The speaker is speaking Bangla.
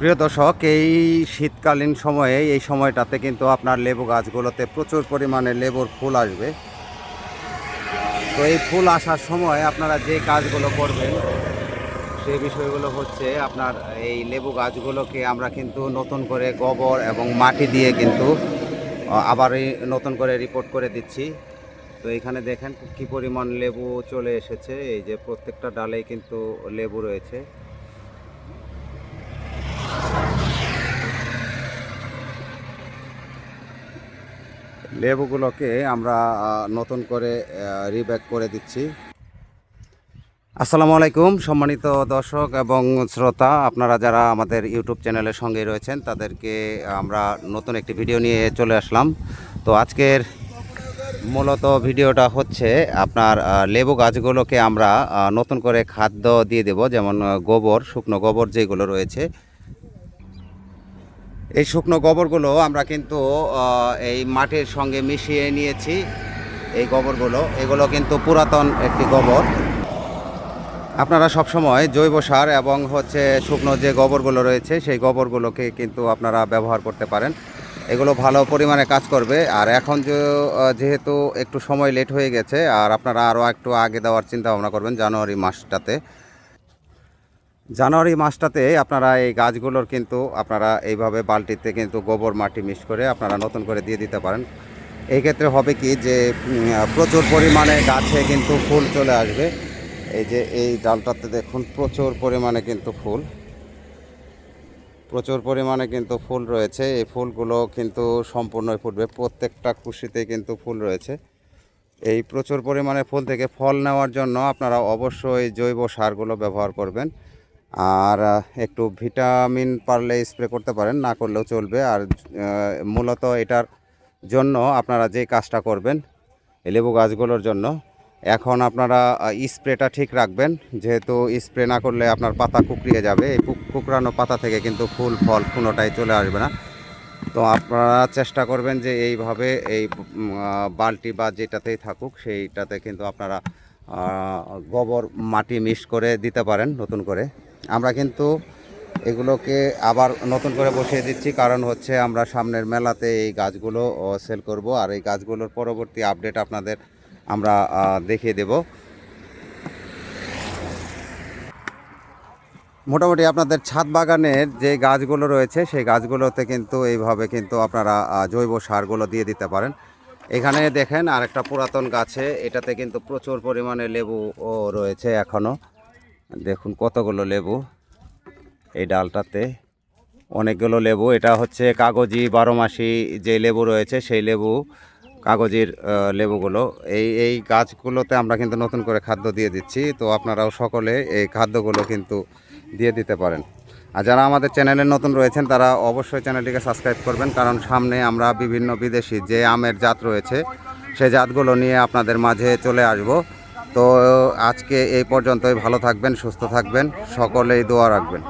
প্রিয় দর্শক, এই শীতকালীন সময়ে, এই সময়টাতে কিন্তু আপনার লেবু গাছগুলোতে প্রচুর পরিমাণে লেবুর ফুল আসবে। তো এই ফুল আসার সময় আপনারা যে কাজগুলো করবেন সেই বিষয়গুলো হচ্ছে আপনার এই লেবু গাছগুলোকে আমরা কিন্তু নতুন করে গোবর এবং মাটি দিয়ে কিন্তু আবার নতুন করে রিপোর্ট করে দিচ্ছি। তো এখানে দেখেন কি পরিমাণ লেবু চলে এসেছে। এই যে প্রত্যেকটা ডালেই কিন্তু লেবু রয়েছে। লেবুগুলোকে আমরা নতুন করে রিব্যাক করে দিচ্ছি। আসসালামু আলাইকুম, সম্মানিত দর্শক এবং শ্রোতা, আপনারা যারা আমাদের ইউটিউব চ্যানেলের সঙ্গে রয়েছেন, তাদেরকে আমরা নতুন একটি ভিডিও নিয়ে চলে আসলাম। তো আজকের মূলত ভিডিওটা হচ্ছে আপনার লেবু গাছগুলোকে আমরা নতুন করে খাদ্য দিয়ে দেব, যেমন গোবর, শুকনো গোবর যেগুলো রয়েছে। এই শুকনো গোবরগুলো আমরা কিন্তু এই মাটির সঙ্গে মিশিয়ে নিয়েছি। এই গোবরগুলো, এগুলো কিন্তু পুরাতন একটি গোবর। আপনারা সবসময় জৈব সার এবং হচ্ছে শুকনো যে গোবরগুলো রয়েছে, সেই গোবরগুলোকে কিন্তু আপনারা ব্যবহার করতে পারেন। এগুলো ভালো পরিমাণে কাজ করবে। আর এখন যেহেতু একটু সময় লেট হয়ে গেছে, আর আপনারা আরও একটু আগে দেওয়ার চিন্তা ভাবনা করবেন জানুয়ারি মাসটাতে। জানুয়ারি মাসটাতে আপনারা এই গাছগুলোর কিন্তু আপনারা এইভাবে বালতিতে কিন্তু গোবর মাটি মিক্স করে আপনারা নতুন করে দিয়ে দিতে পারেন। এই ক্ষেত্রে হবে কি যে প্রচুর পরিমাণে গাছে কিন্তু ফুল চলে আসবে। এই যে এই ডালটাতে দেখুন, প্রচুর পরিমাণে কিন্তু ফুল। প্রচুর পরিমাণে কিন্তু ফুল রয়েছে। এই ফুলগুলো কিন্তু সম্পূর্ণ ফুটবে। প্রত্যেকটা কুশিতে কিন্তু ফুল রয়েছে। এই প্রচুর পরিমাণে ফুল থেকে ফল নেওয়ার জন্য আপনারা অবশ্যই জৈব সারগুলো ব্যবহার করবেন। আর একটু ভিটামিন পারলে স্প্রে করতে পারেন, না করলেও চলবে। আর মূলত এটার জন্য আপনারা যে কাজটা করবেন লেবু গাছগুলোর জন্য, এখন আপনারা স্প্রেটা ঠিক রাখবেন। যেহেতু স্প্রে না করলে আপনার পাতা কুকড়িয়ে যাবে। এই কুক- কুকড়ানো পাতা থেকে কিন্তু ফুল, ফল কোনোটাই চলে আসবে না। তো আপনারা চেষ্টা করবেন যে এইভাবে এই বালতি বা যেটাতেই থাকুক, সেইটাতে কিন্তু আপনারা গোবর, মাটি মিক্স করে দিতে পারেন নতুন করে। আমরা কিন্তু এগুলোকে আবার নতুন করে বসিয়ে দিচ্ছি। কারণ হচ্ছে আমরা সামনের মেলাতে এই গাছগুলো সেল করব। আর এই গাছগুলোর পরবর্তী আপডেট আপনাদের আমরা দেখিয়ে দেব। মোটামুটি আপনাদের ছাদ বাগানের যে গাছগুলো রয়েছে, সেই গাছগুলোতে কিন্তু এইভাবে কিন্তু আপনারা জৈব সারগুলো দিয়ে দিতে পারেন। এখানে দেখেন আরেকটা পুরাতন গাছে, এটাতে কিন্তু প্রচুর পরিমাণে লেবু রয়েছে এখনও দেখুন কতগুলো লেবু এই ডালটাতে। অনেকগুলো লেবু, এটা হচ্ছে কাগজি বারো মাসি যে লেবু রয়েছে, সেই লেবু, কাগজির লেবুগুলো। এই এই গাছগুলোতে আমরা কিন্তু নতুন করে খাদ্য দিয়ে দিচ্ছি, তো আপনারাও সকলে এই খাদ্যগুলো কিন্তু দিয়ে দিতে পারেন। আর যারা আমাদের চ্যানেলে নতুন রয়েছেন, তারা অবশ্যই চ্যানেলটিকে সাবস্ক্রাইব করবেন, কারণ সামনে আমরা বিভিন্ন বিদেশি যে আমের জাত রয়েছে সেই জাতগুলো নিয়ে আপনাদের মাঝে চলে আসব। তো আজকে এই পর্যন্তই ভালো থাকবেন সুস্থ থাকবেন সকলেই দোয়া রাখবেন।